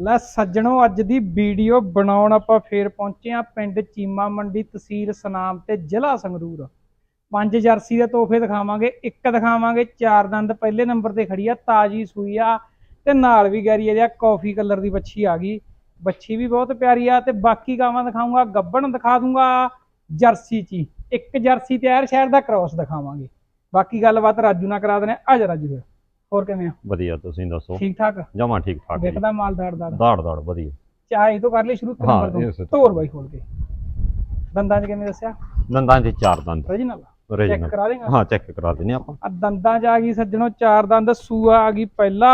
ਲੈ ਸੱਜਣੋ, ਅੱਜ ਦੀ ਵੀਡੀਓ ਬਣਾਉਣ ਆਪਾਂ ਫੇਰ ਪਹੁੰਚੇ ਆ ਪਿੰਡ ਚੀਮਾ ਮੰਡੀ ਤਹਿਸੀਲ ਸਨਾਮ ਤੇ ਜ਼ਿਲ੍ਹਾ ਸੰਗਰੂਰ। ਪੰਜ ਜਰਸੀ ਦੇ ਤੋਹਫੇ ਦਿਖਾਵਾਂਗੇ, ਇੱਕ ਦਿਖਾਵਾਂਗੇ, ਚਾਰ ਦੰਦ ਪਹਿਲੇ ਨੰਬਰ ਤੇ ਖੜੀ ਆ, ਤਾਜੀ ਸੂਈ ਆ ਤੇ ਨਾਲ ਵੀ ਗੈਰੀ ਇਹਦੇ ਕਾਫੀ ਕਲਰ ਦੀ ਬੱਛੀ ਆ ਗਈ। ਬੱਛੀ ਵੀ ਬਹੁਤ ਪਿਆਰੀ ਆ ਤੇ ਬਾਕੀ ਗਾਵਾਂ ਦਿਖਾਉਂਗਾ, ਗੱਬਣ ਦਿਖਾ ਦੂੰਗਾ ਜਰਸੀ ਚ ਹੀ। ਇੱਕ ਜਰਸੀ ਤੇ ਐਰ ਸ਼ਹਿਰ ਦਾ ਕ੍ਰਾਸ ਦਿਖਾਵਾਂਗੇ। ਬਾਕੀ ਗੱਲਬਾਤ ਰਾਜੂ ਨਾਲ ਕਰਾ ਦਨੇ ਆ ਜਾ ਰਾਜੂ ਹੋਰ ਕਿਵੇਂ ਆ ਵਧੀਆ ਤੁਸੀਂ ਦੱਸੋ? ਠੀਕ ਠਾਕ ਜਮਾ ਠੀਕ ਠਾਕ। ਦੇਖਦਾ ਮਾਲ ਦਾੜਦਾ ਦਾੜ ਦਾੜ ਵਧੀਆ। ਚਾਹੇ ਤੋਂ ਕਰ ਲਈ ਸ਼ੁਰੂ ਤੋਂ। ਹਾਂ, ਨੰਬਰ। ਤੋਰ ਬਾਈ ਖੋਲ ਕੇ। ਦੰਦਾਂ 'ਚ ਕਿਵੇਂ ਦੱਸਿਆ? ਦੰਦਾਂ 'ਚ ਚਾਰ ਦੰਦ। Original check. ਕਰਾ ਦੇਗਾ? ਹਾਂ ਚੈੱਕ ਕਰਾ ਦਿੰਨੇ ਆਪਾਂ। ਆ ਦੰਦਾਂ 'ਚ ਆ ਗਈ ਸੱਜਣੋ ਚਾਰ ਦੰਦ। ਸੂਆ ਆ ਗਈ ਪਹਿਲਾ।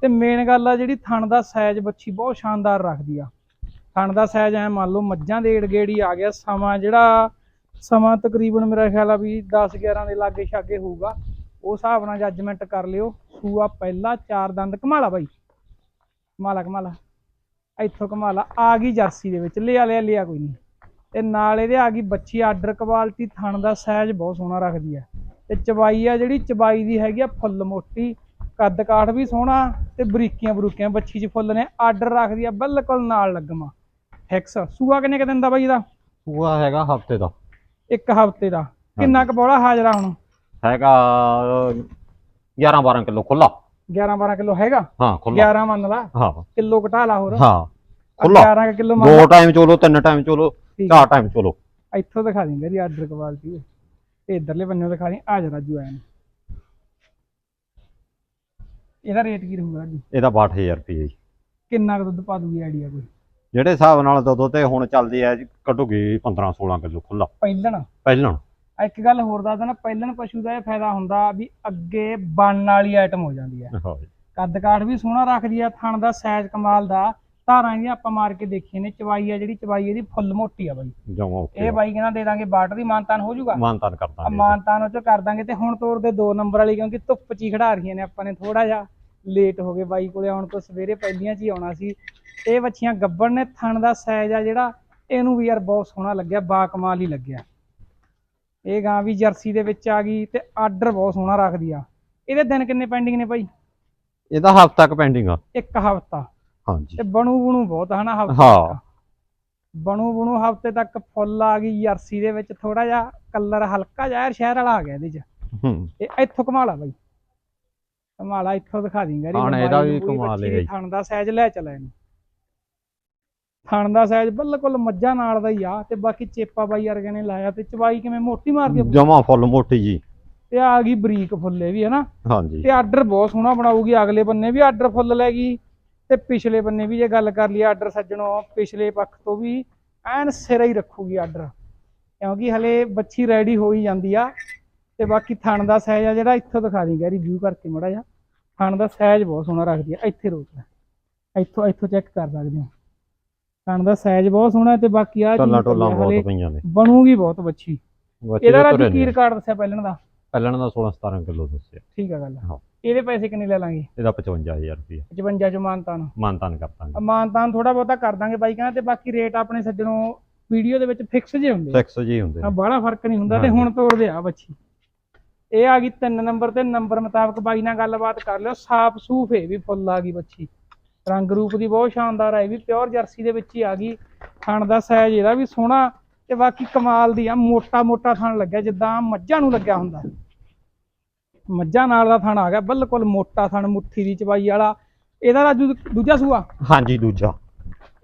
ਤੇ ਮੇਨ ਗੱਲ ਆ ਜਿਹੜੀ ਥਣ ਦਾ ਸਾਈਜ਼ ਬੱਚੀ ਬਹੁਤ ਸ਼ਾਨਦਾਰ ਰੱਖਦੀ ਆ। ਥਣ ਦਾ ਸਾਈਜ਼ ਐ ਮੰਨ ਲਓ ਮੱਝਾਂ ਦੇ ਏੜਗੇੜੀ ਆ ਗਿਆ। ਸਮਾਂ ਜਿਹੜਾ ਸਮਾਂ ਤਕਰੀਬਨ ਮੇਰਾ ਖਿਆਲ ਆ ਵੀ 10 11 ਦੇ ਲਾਗੇ ਛਾਗੇ ਹੋਊਗਾ। ਉਸ ਹਿਸਾਬ ਨਾਲ ਜੱਜਮੈਂਟ ਕਰ ਲਿਓ। ਸੂਆ ਪਹਿਲਾ ਚਾਰ ਦੰਦ। ਕਮਾਲਾ ਬਾਈ। ਕਮਾਲਾ ਕਮਾਲਾ। ਇੱਥੋਂ ਕਮਾਲਾ ਆ ਗਈ ਜਰਸੀ ਦੇ ਵਿੱਚ। ਲਿਆ ਲਿਆ ਲਿਆ ਕੋਈ ਨਹੀਂ। ਤੇ ਨਾਲ ਇਹਦੇ ਆ ਗਈ ਬੱਚੀ ਆਰਡਰ ਕੁਆਲਿਟੀ ਥਣ ਦਾ ਸਾਈਜ਼ ਬਹੁਤ ਸੋਹਣਾ ਰੱਖਦੀ ਆ। ਤੇ ਚਬਾਈ ਆ ਜਿਹੜੀ ਚਬਾਈ ਦੀ ਹੈਗੀ ਆ ਫੁੱਲ ਮੋਟੀ। ਕੱਦ ਕਾਠ ਵੀ ਸੋਹਣਾ ਤੇ ਬਰੀਕੀਆਂ ਬਰੂਕੀਆਂ ਬੱਚੀ 'ਚ ਫੁੱਲ ਨੇ। ਆਰਡਰ ਰੱਖਦੀ ਆ ਬਿਲਕੁਲ ਨਾਲ ਲੱਗਮਾ। ਫਿਕਸ ਸੂਆ ਕਿੰਨੇ ਕ ਦਿਨ ਦਾ ਬਾਈ ਇਹਦਾ? ਉਹ ਹੈਗਾ ਹਫ਼ਤੇ ਦਾ। ਇੱਕ ਹਫ਼ਤੇ ਦਾ। ਕਿੰਨਾ ਕੁ ਬੋਲਾ ਹਾਜ਼ਰਾ ਹੁਣ? ਹੈਗਾ 11 12 ਕਿਲੋ ਖੁੱਲਾ 11 12 ਕਿਲੋ ਹੈਗਾ? ਹਾਂ ਖੁੱਲਾ 11 ਮੰਨ ਲਾ ਹਾਂ। ਕਿਲੋ ਘਟਾ ਲਾ ਹੋਰ। ਹਾਂ ਖੁੱਲਾ 11 ਕਿਲੋ ਮੰਨ ਦੋ ਟਾਈਮ ਚੋਲੋ ਤਿੰਨ ਟਾਈਮ ਚੋਲੋ ਚਾਰ ਟਾਈਮ ਚੋਲੋ। ਇੱਥੋਂ ਦਿਖਾ ਦਿੰਗਾ ਜੀ ਆਰਡਰ ਕੁਆਲਿਟੀ ਤੇ ਇਧਰਲੇ ਬੰਨਿਓ ਦਿਖਾ ਦੀ ਆ ਜਾ ਰਾਜੂ ਆਇਆ ਇਹਦਾ ਰੇਟ ਕੀ ਰਹੂਗਾ ਰਾਜੂ? ਇਹਦਾ 62000 ਰੁਪਏ ਜੀ। ਕਿੰਨਾ ਕੁ ਦੁੱਧ ਪਾ ਦੂਗੀ ਆਈਡੀਆ ਕੋਈ? ਜਿਹੜੇ ਹਿਸਾਬ ਨਾਲ ਦੁੱਧ ਤੇ ਹੁਣ ਚੱਲਦੀ ਹੈ ਜੀ ਕੱਢੂਗੀ 15 16 ਕਿਲੋ ਖੁੱਲਾ ਪਹਿਲਣ। ਪਹਿਲਾਂ ਆ ਇੱਕ ਗੱਲ ਹੋਰ ਦੱਸ ਦੇਣਾ ਪਹਿਲਣ ਪਸ਼ੂ ਦਾ ਇਹ ਫਾਇਦਾ ਹੁੰਦਾ ਵੀ ਅੱਗੇ ਬਣਨ ਵਾਲੀ ਆਈਟਮ ਹੋ ਜਾਂਦੀ ਹੈ। ਕੱਦ ਕਾਠ ਵੀ ਸੋਹਣਾ ਰੱਖਦੀ ਆ ਥਣ ਦਾ ਸਾਈਜ਼ ਕਮਾਲ ਦਾ ਧਾਰਾਂ ਇਹਦੀਆਂ ਆਪਾਂ ਮਾਰ ਕੇ ਦੇਖੀਆਂ ਨੇ ਚਵਾਈ ਆ ਜਿਹੜੀ ਚਵਾਈ ਇਹਦੀ ਫੁੱਲ ਮੋਟੀ ਆ ਬਾਈ। ਜਮਾ ਇਹ ਬਾਈ ਕਹਿੰਦਾ ਦੇ ਦਾਂਗੇ ਬਾਟ ਦੀ ਮਾਨਤਾਨ ਹੋ ਜਾਊਗਾ? ਮਾਨਤਾਨ ਕਰਦਾ ਆ ਮਾਨਤਾਨ ਉਹ ਚ ਕਰ ਦਾਂਗੇ ਤੇ ਹੁਣ ਤੋਰ ਦੇ 2 ਨੰਬਰ ਵਾਲੀ ਕਿਉਂਕਿ ਧੁੱਪ ਚ ਹੀ ਖੜਾ ਰਹੀਆਂ ਨੇ ਆਪਾਂ ਨੇ ਥੋੜਾ ਜਿਹਾ। ਲੇਟ ਹੋ ਗਏ ਬਾਈ ਕੋਲੇ ਆਉਣ ਤੋਂ ਸਵੇਰੇ ਪਹਿਲੀਆਂ ਚ ਹੀ ਆਉਣਾ ਸੀ। ਇਹ ਬੱਚੀਆਂ ਗੱਬੜ ਨੇ ਥਣ ਦਾ ਸਾਈਜ਼ ਆ ਜਿਹੜਾ ਇਹਨੂੰ ਵੀ ਯਾਰ ਬਹੁਤ ਸੋਹਣਾ ਲੱਗਿਆ ਬਾ ਕਮਾਲ ਹੀ ਲੱਗਿਆ। ਇਹ ਗਾਂ ਵੀ ਜਰਸੀ ਦੇ ਵਿੱਚ ਆ ਗਈ ਤੇ ਆਰਡਰ ਬਹੁਤ ਸੋਹਣਾ ਰੱਖਦੀ ਆ। ਇਹਦੇ ਦਿਨ ਕਿੰਨੇ ਪੈਂਡਿੰਗ ਨੇ ਭਾਈ ਇਹਦਾ ਹਫਤਾ ਤੱਕ ਪੈਂਡਿੰਗ ਆ। ਇੱਕ ਹਫਤਾ। ਹਾਂਜੀ। ਤੇ ਬਣੂ ਬਣੂ ਬਹੁਤ ਹਨਾ ਹਫਤਾ ਹਾਂ। ਬਣੂ ਬਣੂ ਹਫ਼ਤੇ ਤੱਕ ਫੁੱਲ ਆ ਗਈ ਜਰਸੀ ਦੇ ਵਿੱਚ ਥੋੜਾ ਜਿਹਾ ਕਲਰ ਹਲਕਾ ਜਿਹਾ ਸ਼ਹਿਰ ਵਾਲਾ ਆ ਗਿਆ ਇਹਦੇ ਚ। ਹੂੰ। ਇਹ ਇੱਥੋਂ ਕਮਾਲਾ ਬਾਈ। ਕਮਾਲਾ ਇੱਥੋਂ ਦਿਖਾ ਦਿੰਗਾ ਥਣ ਇਹਦਾ ਵੀ ਕਮਾਲ ਹੈ ਜੀ। ਥਣ ਦਾ ਸਾਈਜ਼ ਲੈ ਚਲਾ ਇਹਨੂੰ। ਥਣ ਦਾ ਸਾਈਜ਼ ਬਿਲਕੁਲ ਮੱਝਾਂ ਨਾਲ ਦਾ ਹੀ ਆ ਤੇ ਬਾਕੀ ਚੇਪਾ ਬਾਈ ਵਰਗੇ ਨੇ ਲਾਇਆ ਤੇ ਚਵਾਈ ਕਿਵੇਂ ਮੋਟੀ ਮਾਰਦੀ ਆ? ਜਮਾ ਫੁੱਲ ਮੋਟੀ ਜੀ। ਤੇ ਆ ਗਈ ਬਰੀਕ ਫੁੱਲੇ ਵੀ ਹਨਾ ਹਾਂਜੀ। ਤੇ ਆਰਡਰ ਬਹੁਤ ਸੋਹਣਾ ਬਣਾਉਗੀ ਅਗਲੇ ਬੰਨੇ ਵੀ ਆਰਡਰ ਫੁੱਲ ਲੈ ਗਈ ਤੇ ਪਿਛਲੇ ਬੰਨੇ ਵੀ ਜੇ ਗੱਲ ਕਰ ਲਈ ਆਰਡਰ ਸੱਜਣੋ ਪਿਛਲੇ ਪੱਖ ਤੋਂ ਵੀ ਐਨ ਸਿਰਾ ਹੀ ਰੱਖੂਗੀ ਆਰਡਰ। ਕਿਉਂਕਿ ਹਲੇ ਬੱਚੀ ਰੈਡੀ ਹੋ ਹੀ ਜਾਂਦੀ ਆ ਤੇ ਬਾਕੀ ਥਣ ਦਾ ਸਾਈਜ਼ ਆ ਜਿਹੜਾ ਇੱਥੋਂ ਦਿਖਾ ਦੀ ਗੈਰੀ ਵਿਊ ਕਰਕੇ ਮੜਾ ਜਾ ਥਣ ਦਾ ਸਾਈਜ਼ ਬਹੁਤ ਸੋਹਣਾ ਰੱਖਦੀ ਆ ਇੱਥੇ ਰੋਕ ਲੈ। ਇੱਥੋਂ ਇੱਥੋਂ ਚੈੱਕ ਕਰ ਸਕਦੇ ਹੋ। ਥਣ ਦਾ ਸਾਈਜ਼ ਬਹੁਤ ਸੋਹਣਾ ਹੈ ਤੇ ਬਾਕੀ ਆ ਟੱਲਾ ਟੋਲਾ ਬਹੁਤ ਪਈਆਂ ਨੇ। ਬਣੂਗੀ ਬਹੁਤ ਬੱਚੇ। ਇਹਦਾ ਰਾਜੂ ਕੀ। ਰਿਕਾਰਡ ਦੱਸਿਆ ਪਹਿਲਣ ਦਾ? ਪਹਿਲਾਂ ਦਾ 16 17 ਕਿਲੋ ਦੱਸਿਆ। ਠੀਕ ਆ ਗੱਲ। ਹਾਂ। ਇਹਦੇ ਪੈਸੇ ਕਿੰਨੇ ਲੈ ਲਾਂਗੇ? ਇਹਦਾ 55000 ਰੁਪਏ 55 ਚ ਮਾਨਤਾਨ ਮਾਨਤਾਨ ਕਰਤਾਂਗੇ ਮਾਨਤਾਨ ਥੋੜਾ ਬਹੁਤਾ ਕਰ ਦਾਂਗੇ ਬਾਈ ਕਹਿੰਦਾ ਤੇ ਬਾਕੀ ਰੇਟ ਆਪਣੇ ਸੱਜਣੋਂ ਵੀਡੀਓ ਦੇ ਵਿੱਚ ਫਿਕਸ ਜੇ ਹੁੰਦੇ। ਫਿਕਸ ਜੀ ਹੁੰਦੇ ਆ ਬਾਹਲਾ ਫ਼ਰਕ ਨਹੀਂ ਹੁੰਦਾ ਤੇ। ਹੁਣ ਤੋੜਦੇ ਆ ਬੱਚੀ। ਇਹ ਆ ਗਈ ਤਿੰਨ ਨੰਬਰ ਤੇ ਨੰਬਰ ਮੁਤਾਬਕ ਬਾਈ ਨਾਲ ਗੱਲਬਾਤ ਕਰ ਲਿਓ। ਸਾਫ਼ ਸੂਫ ਇਹ ਵੀ ਫੁੱਲ ਆ ਗਈ ਬੱਚੀ। ਰੰਗ ਰੂਪ ਦੀ ਬਹੁਤ ਸ਼ਾਨਦਾਰ ਆ ਇਹ ਵੀ ਪਿਓਰ ਜਰਸੀ ਦੇ ਵਿੱਚ ਹੀ ਆ ਗਈ। ਥਣ ਦਾ ਸਾਈਜ਼ ਇਹਦਾ ਵੀ ਸੋਹਣਾ ਤੇ ਬਾਕੀ ਕਮਾਲ ਦੀ ਆ ਮੋਟਾ ਮੋਟਾ ਥਣ ਲੱਗਿਆ ਜਿੱਦਾਂ ਮੱਝਾਂ ਨੂੰ ਲੱਗਿਆ ਹੁੰਦਾ। ਮੱਝਾਂ ਨਾਲ ਦਾ ਥਣ ਆ ਗਿਆ ਬਿਲਕੁਲ ਮੋਟਾ ਥਣ ਮੁੱਠੀ ਦੀ ਚਬਾਈ ਵਾਲਾ। ਇਹਦਾ ਰਾਜੂ ਦੂਜਾ ਸੂਆ? ਹਾਂਜੀ ਦੂਜਾ।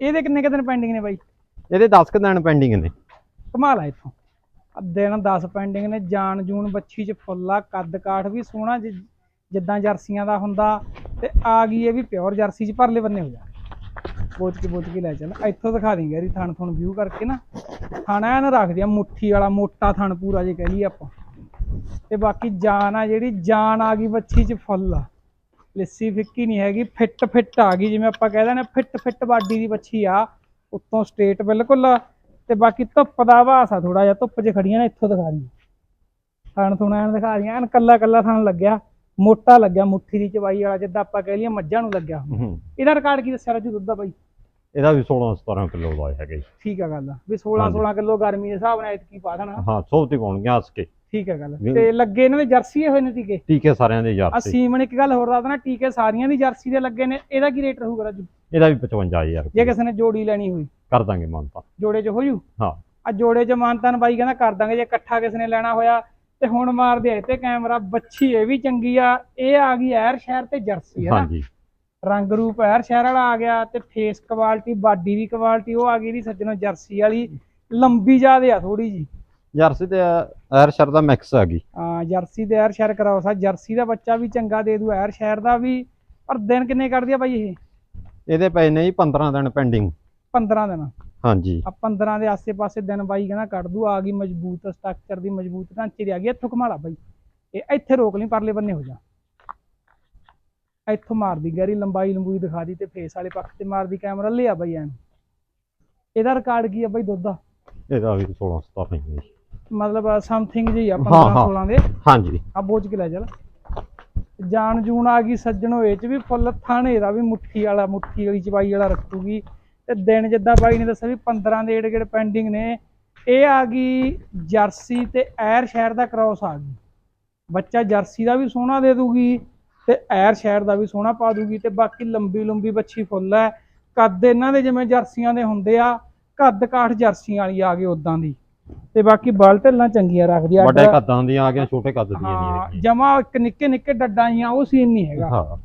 ਇਹਦੇ ਕਿੰਨੇ ਕੁ ਦਿਨ ਪੈਂਡਿੰਗ ਨੇ ਬਾਈ? ਇਹਦੇ 10 ਕੁ ਦਿਨ ਪੈਂਡਿੰਗ ਨੇ। ਕਮਾਲ ਆ ਇੱਥੋਂ। ਦਿਨ 10 ਪੈਂਡਿੰਗ ਨੇ ਜਾਨ ਜੂਨ ਬੱਚੀ ਚ ਫੁੱਲਾ ਕੱਦ ਕਾਠ ਵੀ ਸੋਹਣਾ ਜਿ- ਜਿੱਦਾਂ ਜਰਸੀਆਂ ਦਾ ਹੁੰਦਾ ਤੇ ਆ ਗਈ ਇਹ ਵੀ ਪਿਓਰ ਜਰਸੀ ਚ ਪਰਲੇ ਬੰਨੇ ਹੋ ਜਾ। ਬੋਚ ਕੇ ਬੋਚ ਕੇ ਲੈ ਚੱਲ। ਇੱਥੋਂ ਦਿਖਾ ਦੇਂਗੇ ਇਹਦੀ ਥਣ ਥਣ ਵਿਊ ਕਰਕੇ ਨਾ। ਥਣ ਐਨ ਰੱਖਦੀ ਆ ਮੁੱਠੀ ਵਾਲਾ ਮੋਟਾ ਥਣ ਪੂਰਾ ਜੇ ਕਹਿ ਲਈ ਆਪਾਂ। ਤੇ ਬਾਕੀ ਜਾਨ ਆ ਜਿਹੜੀ, ਜਾਨ ਆ ਗਈ ਬੱਛੀ ਚ ਫੁੱਲ। ਆ ਲੱਸੀ ਫਿੱਕੀ ਨਹੀਂ ਹੈਗੀ, ਫਿੱਟ ਫਿੱਟ ਆ ਗਈ। ਜਿਵੇਂ ਆਪਾਂ ਕਹਿ ਦਿੰਦੇ ਫਿੱਟ ਫਿੱਟ ਬਾਡੀ ਦੀ ਬੱਛੀ ਆ, ਉੱਤੋਂ ਸਟੇਟ ਬਿਲਕੁਲ। ਤੇ ਬਾਕੀ ਧੁੱਪ ਦਾ ਵਾਸ ਆ ਥੋੜਾ ਜਿਹਾ, ਧੁੱਪ 'ਚ ਖੜੀਆਂ ਨੇ, ਇੱਥੋਂ ਦਿਖਾ ਰਹੀ ਥਣ ਥੁਣ ਐਨ ਦਿਖਾ ਰਹੀਆਂ, ਐਨ ਕੱਲਾ ਕੱਲਾ ਥਣ ਲੱਗਿਆ। ਮੋਟਾ ਲੱਗਿਆ ਮੁੱਠੀ ਦੀ ਚਵਾਈ ਵਾਲਾ ਜਿੱਦਾਂ ਆਪਾਂ ਕਹਿ ਲਈਏ ਮੱਝਾਂ ਨੂੰ ਲੱਗਿਆ। ਹੁੰਦਾ। ਹੂੰ। ਇਹਦਾ ਰਿਕਾਰਡ ਕੀ ਦੱਸਿਆ ਰਾਜੂ ਦੁੱਧ ਦਾ ਬਾਈ? ਇਹਦਾ ਵੀ 16 17 ਕਿਲੋ ਦਾ ਹੈਗਾ ਜੀ। ਠੀਕ ਆ ਗੱਲ ਆ। ਵੀ 16 ਹਾਂਜੀ। 16 ਕਿਲੋ ਗਰਮੀ ਦੇ ਹਿਸਾਬ ਨਾਲ ਇਤਕੀ ਪਾ ਦੇਣਾ। ਹਾਂ ਸੌ ਤੇ ਪਾਉਣਗੇ ਹੱਸ ਕੇ। ਠੀਕ ਹੈ ਗੱਲ ਵੀ- ਤੇ ਲੱਗੇ ਇਹਨਾਂ ਦੇ ਜਰਸੀ ਹੋਏ ਨੇ ਟੀਕੇ? ਟੀਕੇ ਸਾਰਿਆਂ ਦੇ ਆ ਯਾਰ ਤੇ ਸੀਮਨ ਇੱਕ ਗੱਲ ਹੋਰ ਦੱਸਦਾ ਟੀਕੇ ਸਾਰੀਆਂ ਦੀ ਜਰਸੀ ਦੇ ਲੱਗੇ ਨੇ ਇਹਦਾ ਕੀ ਰੇਟ ਰਹੂਗਾ ਰਾਜੂ? ਇਹਦਾ ਵੀ 55000 ਜੇ ਕਿਸੇ ਨੇ ਜੋੜੀ ਲੈਣੀ ਹੋਈ। ਕਰ ਦਾਂਗੇ ਮਾਨਤਾ। ਜੋੜੇ 'ਚ ਹੋ ਜੂ? ਹਾਂ। ਆ ਜੋੜੇ 'ਚ ਮਾਨਤਾਨ ਬਾਈ ਕਹਿੰਦਾ ਕਰ ਦਾਂਗੇ ਜੇ ਇਕੱਠਾ ਕਿਸੇ ਨੇ ਲੈਣਾ ਹੋਇਆ ਤੇ ਹੁਣ ਮਾਰਦੇ ਆਏ ਤੇ ਕੈਮਰਾ ਬੱਚੀ ਇਹ ਵੀ ਚੰਗੀ ਆ ਇਹ ਆ ਗਈ ਐਰ ਸ਼ਹਿਰ ਤੇ ਜਰਸੀ ਹੈ ਹਾਂਜੀ। ਰੰਗ ਰੂਪ ਐਰ ਸ਼ਹਿਰ ਵਾਲਾ ਆ ਗਿਆ ਤੇ ਫੇਸ ਕੁਆਲਿਟੀ ਬਾਡੀ ਦੀ ਕੁਆਲਿਟੀ ਉਹ ਆ ਗਈ ਦੀ ਸੱਜਣੋ ਜਰਸੀ ਵਾਲੀ ਲੰਬੀ ਜ਼ਿਆਦੇ ਆ ਥੋੜੀ ਜੀ ਜਰਸੀ ਤੇ ਐਰ ਸ਼ਰ ਦਾ ਮਿਕਸ ਆ ਗਈ। ਆ ਜਰਸੀ ਤੇ ਐਰ ਸ਼ਹਿਰ ਕਰਾਓ ਸਾ ਜਰਸੀ ਦਾ ਬੱਚਾ ਵੀ ਚੰਗਾ ਦੇ ਦੂ ਐਰ ਸ਼ਹਿਰ ਦਾ ਵੀ ਪਰ ਦਿਨ ਕਿੰਨੇ ਕੱਢਦੀ ਆ ਬਾਈ ਇਹ? ਇਹਦੇ ਪਏ ਨੇ ਜੀ 15 ਦਿਨ ਪੈਂਡਿੰਗ 15 ਦਿਨ। ਹਾਂਜੀ। ਆ 15 ਦੇ ਆਸੇ-ਪਾਸੇ ਦਿਨ ਬਾਈ ਕਹਿੰਦਾ ਕੱਢ ਦੂ ਆ ਗਈ ਮਜ਼ਬੂਤ ਸਟਰਕਚਰ ਦੀ ਮਜ਼ਬੂਤ ਢਾਂਚੇ ਦੀ ਆ ਗਈ ਇੱਥੋਂ ਘੁਮਾਲਾ ਬਾਈ। ਇਹ ਇੱਥੇ ਰੋਕ ਲਈ ਪਰਲੇ ਬੰਨੇ ਹੋ ਜਾ। ਇੱਥੋਂ ਮਾਰਦੀ ਗੈਰੀ ਲੰਬਾਈ ਲੰਬੂਈ ਦਿਖਾ ਦੀ ਤੇ ਫੇਸ ਵਾਲੇ ਪੱਖ ਤੇ ਮਾਰਦੀ ਕੈਮਰਾ ਲਿਆ ਬਾਈ ਐਨ। ਇਹਦਾ ਰਿਕਾਰਡ ਕੀ ਆ ਬਾਈ ਦੁੱਧ ਦਾ? ਇਹਦਾ ਵੀ 16 17 ਹੈ ਜੀ। ਮਤਲਬ ਸਮਥਿੰਗ ਜੀ ਆ ਹਾਂ, 15 ਹਾਂ। 16 ਦੇ। ਹਾਂਜੀ। ਆ ਬੋਝ ਕੇ ਲੈ ਚੱਲ। ਜਾਨ ਜੂਨ ਆ ਗਈ ਸੱਜਣੋ ਇਹ ਚ ਵੀ ਫੁੱਲ ਥਾਣੇ ਦਾ ਵੀ ਮੁੱਠੀ ਵਾਲਾ ਮੁੱਠੀ ਵਾਲੀ ਚਬਾਈ ਵਾਲਾ ਰੱਖੂਗੀ। ਤੇ ਦਿਨ ਜਿੱਦਾਂ ਬਾਈ ਨੇ ਦੱਸਿਆ ਵੀ 15 ਦੇ ਏੜ ਗੇੜ ਪੈਂਡਿੰਗ ਨੇ ਇਹ ਆ ਗਈ ਜਰਸੀ ਤੇ ਐਰ ਸ਼ਹਿਰ ਦਾ ਕ੍ਰਾਸ ਆ ਗਈ। ਬੱਚਾ ਜਰਸੀ ਦਾ ਵੀ ਸੋਹਣਾ ਦੇ ਦੂਗੀ ਤੇ ਐਰ ਸ਼ਹਿਰ ਦਾ ਵੀ ਸੋਹਣਾ ਪਾ ਦੂਗੀ ਤੇ ਬਾਕੀ ਲੰਬੀ ਲੰਬੀ ਬੱਚੀ ਫੁੱਲ ਹੈ। ਕੱਦ ਇਹਨਾਂ ਦੇ ਜਿਵੇਂ ਜਰਸੀਆਂ ਦੇ ਹੁੰਦੇ ਆ ਕੱਦ ਕਾਠ ਜਰਸੀਆਂ ਵਾਲੀ ਆ ਗਈ ਉਦਾਂ ਦੀ। ਤੇ ਬਾਕੀ ਬਲ ਢੱਲਾਂ ਚੰਗੀਆਂ ਰੱਖਦੀ ਆ ਵੱਡੇ ਕੱਦਾਂ ਦੀਆਂ ਆ ਗਈਆਂ ਛੋਟੇ ਕੱਦ ਦੀਆਂ ਨਹੀਂ ਜਮਾ ਇੱਕ ਨਿੱਕੇ ਨਿੱਕੇ ਡੱਡਾਂ ਜੀਆਂ ਉਹ ਸੀਨ ਨਹੀਂ ਹੈਗਾ। ਹਾਂ।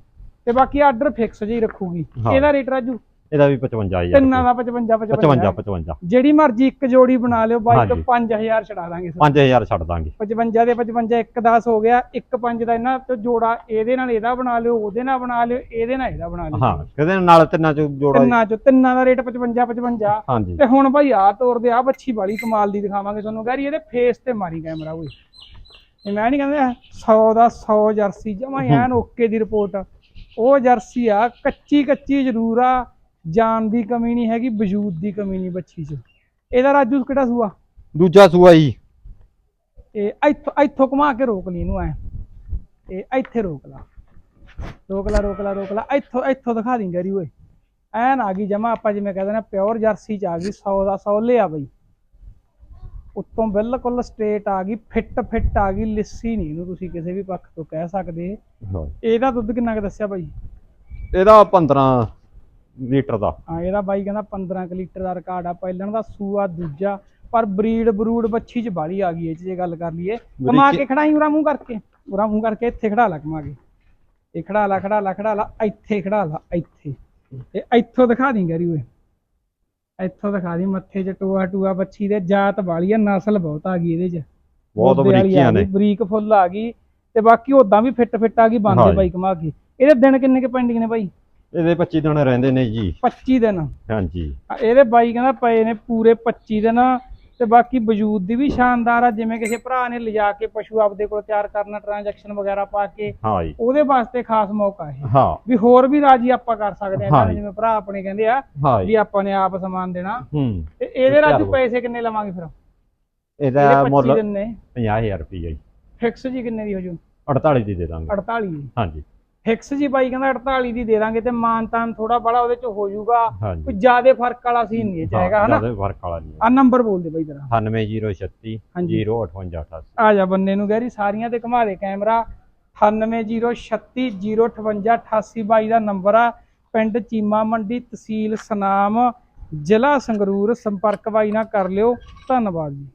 ਤੇ ਬਾਕੀ ਆਰਡਰ ਫਿਕਸ ਜਿਹੀ ਰੱਖੂਗੀ। ਇਹਦਾ ਰੇਟ ਰਾਜੂ? ਇਹਦਾ ਵੀ 55000 ਤਿੰਨਾਂ ਦਾ 55 55 55 55 ਜਿਹੜੀ ਮਰਜ਼ੀ ਇੱਕ ਜੋੜੀ ਬਣਾ ਲਿਓ ਬਾਈ ਤੋਂ ਹਾਂਜੀ। 5000 ਛਡਾ ਦਾਂਗੇ ਸਰ। 5000 ਛੱਡ ਦਾਂਗੇ। 55 ਦੇ 55 ਇੱਕ 10 ਹੋ ਗਿਆ ਇੱਕ 5 ਦਾ ਇਹਨਾਂ ਤੋਂ ਜੋੜਾ ਇਹਦੇ ਨਾਲ ਇਹਦਾ ਬਣਾ ਲਿਓ ਉਹਦੇ ਨਾਲ ਬਣਾ ਲਿਓ ਇਹਦੇ ਨਾਲ ਇਹਦਾ ਬਣਾ ਲਿਓ। ਹਾਂ ਕਿਹਦੇ ਨਾਲ ਤਿੰਨਾਂ ਚ ਜੋੜਾ? ਤਿੰਨਾਂ ਚੋਂ ਤਿੰਨਾਂ ਦਾ ਰੇਟ 55 55 ਹਾਂਜੀ। ਤੇ ਹੁਣ ਬਾਈ ਆ ਤੋਰ ਦੇ ਆ ਬੱਚੀ ਬਾਲੀ ਕਮਾਲ ਦੀ ਦਿਖਾਵਾਂਗੇ ਤੁਹਾਨੂੰ। ਗੈਰੀ ਇਹਦੇ ਫੇਸ ਤੇ ਮਾਰੀ ਕੈਮਰਾ ਓਏ। ਇਹ ਮੈਂ ਨਹੀਂ ਕਹਿੰਦਾ 100 ਦਾ 100 ਜਰਸੀ ਜਮਾ ਐਨ ਓਕੇ ਦੀ ਰਿਪੋਰਟ ਉਹ ਜਰਸੀ ਆ ਕੱਚੀ ਕੱਚੀ ਜ਼ਰੂਰ ਆ। ਜਾਨ ਦੀ ਕਮੀ ਨਹੀਂ ਹੈਗੀ ਵਜੂਦ ਦੀ ਕਮੀ ਨਹੀਂ ਬੱਚੀ 'ਚ। ਇਹਦਾ ਰਾਜੂ ਕਿਹੜਾ ਸੂਆ? ਦੂਜਾ ਸੂਆ ਜੀ। ਇਹ ਇੱਥੋਂ ਇੱਥੋਂ ਘੁਮਾ ਕੇ ਰੋਕ ਲਈ ਇਹਨੂੰ ਐ। ਇਹ ਇੱਥੇ ਰੋਕ ਲਾ। ਰੋਕ ਲਾ ਰੋਕ ਲਾ ਰੋਕ ਲਾ। ਇੱਥੋਂ ਇੱਥੋਂ ਦਿਖਾ ਦੀ ਗਰੀ ਓਏ। ਐਨ ਆ ਗਈ ਜਮਾ ਆਪਾਂ ਜਿਵੇਂ ਕਹਿੰਦੇ ਨੇ ਪਿਓਰ ਜਰਸੀ ਚ ਆ ਗਈ 100 ਦਾ 100 ਲਿਆ ਬਈ। ਉੱਤੋਂ ਬਿਲਕੁਲ ਸਟ੍ਰੇਟ ਆ ਗਈ ਫਿੱਟ ਫਿੱਟ ਆ ਗਈ ਲਿੱਸੀ ਨਹੀਂ ਇਹਨੂੰ ਤੁਸੀਂ ਕਿਸੇ ਵੀ ਪੱਖ ਤੋਂ ਕਹਿ ਸਕਦੇ। ਇਹਦਾ ਦੁੱਧ ਕਿੰਨਾ ਕੁ ਦੱਸਿਆ ਬਾਈ? ਇਹਦਾ 15 ਲੀਟਰ ਦਾ। ਹਾਂ ਇਹਦਾ ਬਾਈ ਕਹਿੰਦਾ 15 ਕੁ ਲੀਟਰ ਦਾ ਰਿਕਾਰਡ ਆ। ਪਹਿਲਣ ਦਾ ਸੂਆ ਦੂਜਾ ਪਰ ਬਰੀਡ ਬਰੂਡ ਬੱਚੀ ਚ ਬਾਲੀ ਆ ਗਈ ਇਹ 'ਚ ਜੇ ਗੱਲ ਕਰ ਲਈਏ। ਕਮਾ ਕੇ ਖੜਾਈ ਉਰਾ ਮੂੰਹ ਕਰਕੇ। ਉਰਾ ਮੂੰਹ ਕਰਕੇ ਇੱਥੇ ਖੜਾ ਲਾ ਕਮਾ ਕੇ। ਇਹ ਖੜਾ ਲਾ ਖੜਾ ਲਾ ਖੜਾ ਲਾ ਇੱਥੇ ਖੜਾ ਲਾ ਇੱਥੇ। ਤੇ ਇੱਥੋਂ ਦਿਖਾ ਦੀ ਗਰੀ ਓਏ। ਇੱਥੋਂ ਦਿਖਾ ਦੀ ਮੱਥੇ 'ਚ ਟੂਆ ਟੂਆ ਬੱਚੀ ਦੇ ਜਾਤ ਵਾਲੀ ਆ ਨਸਲ ਬਹੁਤ ਆ ਗਈ ਇਹਦੇ 'ਚ। ਬਹੁਤ ਬਰੀਕੀਆਂ ਨੇ। ਬਰੀਕ ਫੁੱਲ ਆ ਗਈ ਤੇ ਬਾਕੀ ਉਦਾਂ ਵੀ ਫਿੱਟ ਫਿੱਟ ਆ ਗਈ ਬੰਦੇ। ਬਾਈ ਕਮਾ ਕੇ। ਇਹਦੇ ਦਿਨ ਕਿੰਨੇ ਕੇ ਪੈਂਡਿੰਗ ਨੇ ਬਾਈ? ਇਹਦੇ 25 ਦਿਨ ਰਹਿੰਦੇ ਨੇ ਜੀ। 25 ਦਿਨ। ਹਾਂਜੀ। ਇਹਦੇ ਬਾਈ ਕਹਿੰਦਾ ਪਏ ਨੇ ਪੂਰੇ 25 ਦਿਨ ਤੇ ਬਾਕੀ ਵਜੂਦ ਦੀ ਵੀ ਸ਼ਾਨਦਾਰ ਆ ਜਿਵੇਂ ਕਿਸੇ ਭਰਾ ਨੇ ਲਿਜਾ ਕੇ ਪਸ਼ੂ ਆਪਦੇ ਕੋਲ ਤਿਆਰ ਕਰਨਾ ਟ੍ਰਾਂਜੈਕਸ਼ਨ ਵਗੈਰਾ ਪਾ ਕੇ ਹਾਂ ਜੀ। ਉਹਦੇ ਵਾਸਤੇ ਖਾਸ ਮੌਕਾ ਹੈ ਹਾਂ। ਵੀ ਹੋਰ ਵੀ ਰਾਜੀ ਆਪਾਂ ਕਰ ਸਕਦੇ ਆ। ਜਿਵੇਂ ਭਰਾ ਆਪਣੇ ਕਹਿੰਦੇ ਆ ਵੀ ਆਪਾਂ ਨੇ ਆਪ ਸਮਾਨ ਦੇਣਾ। ਹੂੰ। ਤੇ ਇਹਦੇ ਰਾਜੂ ਪੈਸੇ ਕਿੰਨੇ ਲਵਾਂਗੇ ਫਿਰ? ਇਹਦਾ ਇਹਦੇ 25 ਮੁੱਲ ਦਿਨ ਨੇ। 50000 ਰੁਪਏ ਜੀ। ਫਿਕਸ ਜੀ ਕਿੰਨੇ ਦੀ ਹੋ ਜੂ? 48 ਦੀ ਦੇ ਦਾਂਗੇ। 48 ਦੀ ਹਾਂਜੀ। ਫਿਕਸ ਜੀ ਬਾਈ ਕਹਿੰਦਾ 48 ਦੀ ਦੇ ਦਾਂਗੇ ਤੇ ਮਾਨਤਾਨ ਥੋੜਾ ਬੜਾ ਉਹਦੇ ਚ ਹੋ ਜਾਊਗਾ। ਕੋਈ ਜ਼ਿਆਦਾ ਫ਼ਰਕ ਵਾਲਾ ਸੀਨ ਨਹੀਂ ਇਹ 'ਚ ਹੈਗਾ ਹਨਾ? ਜ਼ਿਆਦਾ ਫ਼ਰਕ ਵਾਲਾ ਨਹੀਂ ਆ ਨੰਬਰ ਬੋਲ ਦੇ ਬਾਈ ਤੇਰਾ 98036 ਹਾਂਜੀ। 05888 ਆ ਜਾ ਬੰਨੇ ਨੂੰ ਗਹਿਰੀ ਸਾਰੀਆਂ ਤੇ ਘੁਮਾ ਦੇ ਕੈਮਰਾ। 9806305888 ਬਾਈ ਦਾ ਨੰਬਰ ਆ। ਪਿੰਡ ਚੀਮਾ ਮੰਡੀ ਤਹਿਸੀਲ ਸਨਾਮ। ਜ਼ਿਲ੍ਹਾ ਸੰਗਰੂਰ ਸੰਪਰਕ ਬਾਈ ਨਾਲ ਕਰ ਲਿਓ। ਧੰਨਵਾਦ ਜੀ।